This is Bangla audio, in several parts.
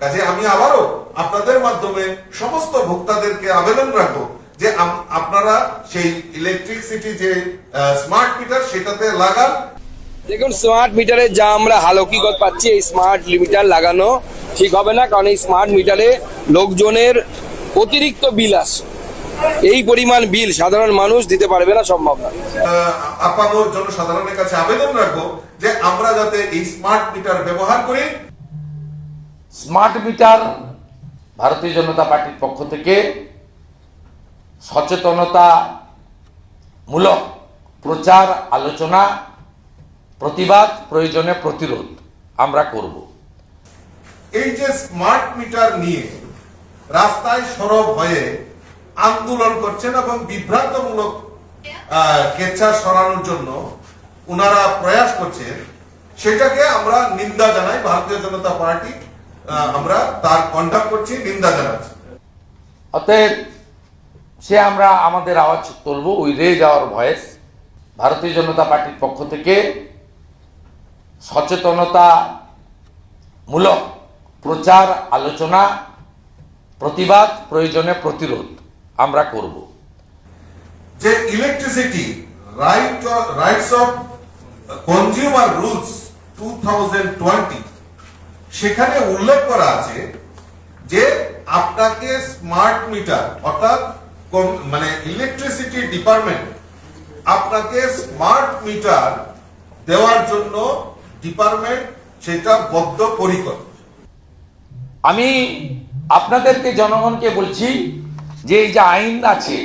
কাজে আমি আবারও আপনাদের মাধ্যমে সমস্ত ভোক্তাদেরকে আবেদন রাখব যে আপনারা সেই ইলেকট্রিসিটি যে স্মার্ট মিটার সেটাতে লাগান। দেখুন স্মার্ট মিটারে যা আমরা হালকিগত পাচ্ছি এই স্মার্ট মিটার লাগানো ঠিক হবে না কারণ এই স্মার্ট মিটারে লোকজনের অতিরিক্ত বিল আসে। এই পরিমাণ বিল সাধারণ মানুষ দিতে পারবে না সম্ভব না। আহ, আপামর জনসাধারণের কাছে আবেদন রাখব যে আমরা যাতে এই স্মার্ট মিটার ব্যবহার করি স্মার্ট মিটার ভারতীয় জনতা পার্টির পক্ষ থেকে সচেতনতা মূলক প্রচার, আলোচনা, প্রতিবাদ, প্রয়োজনে প্রতিরোধ আমরা করব। এই যে স্মার্ট মিটার নিয়ে রাস্তায় সরব হয়ে আন্দোলন করছেন এবং বিভ্রান্তমূলক কেচ্ছা সরানোর জন্য ওনারা প্রয়াস করছেন, সেটাকে আমরা নিন্দা জানাই ভারতীয় জনতা পার্টি আমরা তার কন্ডাক্ট করছি নিন্দা জানাচ্ছি। অতএব সে আমরা আমাদের আওয়াজ তুলব ওই রেজ আওয়ার ভয়েস। ভারতীয় জনতা পার্টির পক্ষ থেকে সচেতনতা মূলক প্রচার আলোচনা প্রতিবাদ প্রয়োজনে প্রতিরোধ আমরা করব। যে electricity right rights of consumer rules two সেখানে উল্লেখ করা আছে যে আপনাকে স্মার্ট মিটার অর্থাৎ মানে ইলেকট্রিসিটি ডিপার্টমেন্ট আপনাকে স্মার্ট মিটার দেওয়ার জন্য ডিপার্টমেন্ট সেটা বদ্ধ বদ্ধপরিকর। আমি আপনাদেরকে জনগণকে বলছি যে এই যে আইন আছে,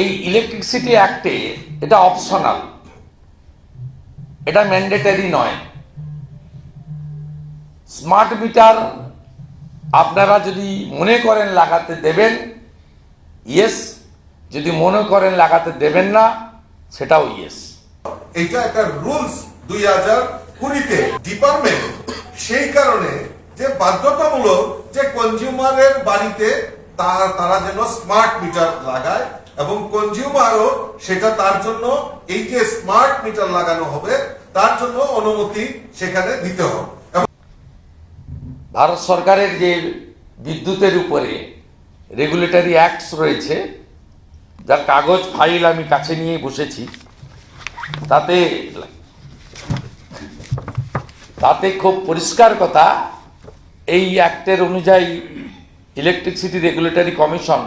এই ইলেকট্রিসিটি অ্যাক্টে এটা অপশনাল এটা ম্যান্ডেটারি নয়। স্মার্ট মিটার আপনারা যদি মনে করেন লাগাতে দেবেন, ইয়েস, যদি মনে করেন লাগাতে দেবেন না, সেটাও ইয়েস। এটা একটা রুলস দুই হাজার কুড়িতে। ডিপার্টমেন্ট সেই কারণে যে বাধ্যতামূলক যে কনজিউমারের বাড়িতে তারা তারা যেন স্মার্ট মিটার লাগায় এবং কনজিউমারও সেটা তার জন্য এই যে স্মার্ট মিটার লাগানো হবে, তার জন্য অনুমতি সেখানে দিতে হবে। ভারত সরকারের যে বিদ্যুতের উপরে রেগুলেটরি অ্যাক্টস রয়েছে, যার কাগজ ফাইল আমি কাছে নিয়ে বসেছি, তাতে তাতে খুব পরিষ্কার কথা, এই অ্যাক্টের অনুযায়ী ইলেকট্রিসিটি রেগুলেটরি কমিশন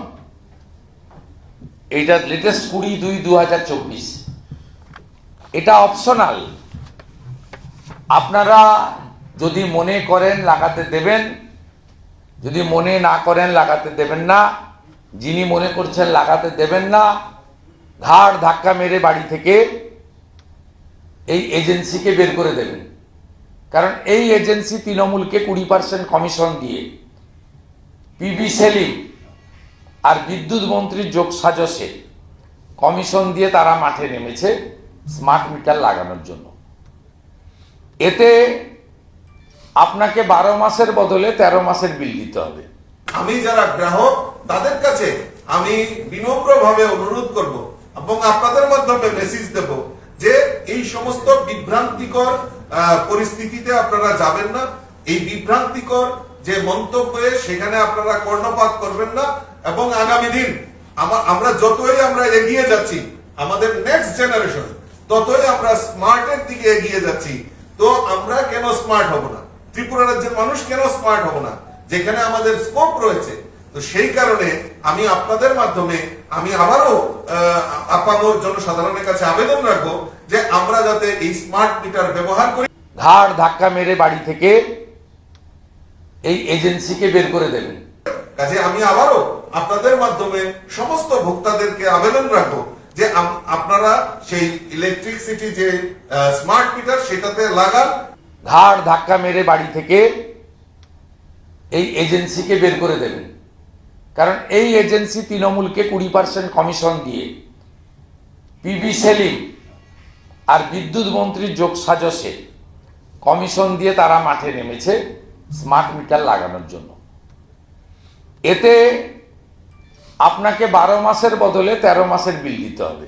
এইটা লেটেস্ট কুড়ি দুই দু হাজার চব্বিশ। এটা অপশনাল আপনারা যদি মনে করেন লাগাতে দেবেন, যদি মনে না করেন লাগাতে দেবেন না, যিনি মনে করছেন লাগাতে দেবেন না ঘাড় ধাক্কা মেরে বাড়ি থেকে এই এজেন্সিকে বের করে দেবেন। কারণ এই এজেন্সি তৃণমূলকে কুড়ি পার্সেন্ট কমিশন দিয়ে পিবি সেলিম আর বিদ্যুৎ মন্ত্রীর যোগ সাজসে কমিশন দিয়ে তারা মাঠে নেমেছে স্মার্ট মিটার লাগানোর জন্য। এতে আপনাকে বারো মাসের বদলে তেরো মাসের বিল দিতে হবে। আমি যারা গ্রাহক, তাদের কাছে আমি বিনম্রভাবে অনুরোধ করব এবং আপনাদের মাধ্যমে মেসেজ দেব যে এই সমস্ত বিভ্রান্তিকর পরিস্থিতিতে আপনারা যাবেন না। এই বিভ্রান্তিকর যে মন্তব্যে সেখানে আপনারা কর্ণপাত করবেন না এবং আগামী দিন আমরা যতই আমরা এগিয়ে যাচ্ছি, আমাদের নেক্সট জেনারেশন ততই আমরা স্মার্টের দিকে এগিয়ে যাচ্ছি। তো আমরা কেন স্মার্ট হব না? ত্রিপুরা রাজ্যের মানুষ কেন স্মার্ট হব না? যেখানে আমাদের স্কোপ রয়েছে। তো সেই কারণে আমি আপনাদের মাধ্যমে আমি আবারও আপামর জনসাধারণের কাছে আবেদন রাখব যে আমরা যাতে এই স্মার্ট মিটার ব্যবহার করি। ঘাড় ধাক্কা মেরে বাড়ি থেকে এই এজেন্সিকে বের করে দেবেন কাজে আমি আবারও আপনাদের মাধ্যমে সমস্ত ভোক্তাদেরকে আবেদন রাখব যে আপনারা সেই ইলেকট্রিসিটি যে স্মার্ট মিটার সেটাতে লাগান ঘাড় ধাক্কা মেরে বাড়ি থেকে এই এজেন্সিকে বের করে দেবেন কারণ এই এজেন্সি তৃণমূলকে কুড়ি পার্সেন্ট কমিশন দিয়ে পিবি সেলিম আর বিদ্যুৎ মন্ত্রীর যোগ সাজসে কমিশন দিয়ে তারা মাঠে নেমেছে স্মার্ট মিটার লাগানোর জন্য। এতে আপনাকে বারো মাসের বদলে তেরো মাসের বিল দিতে হবে।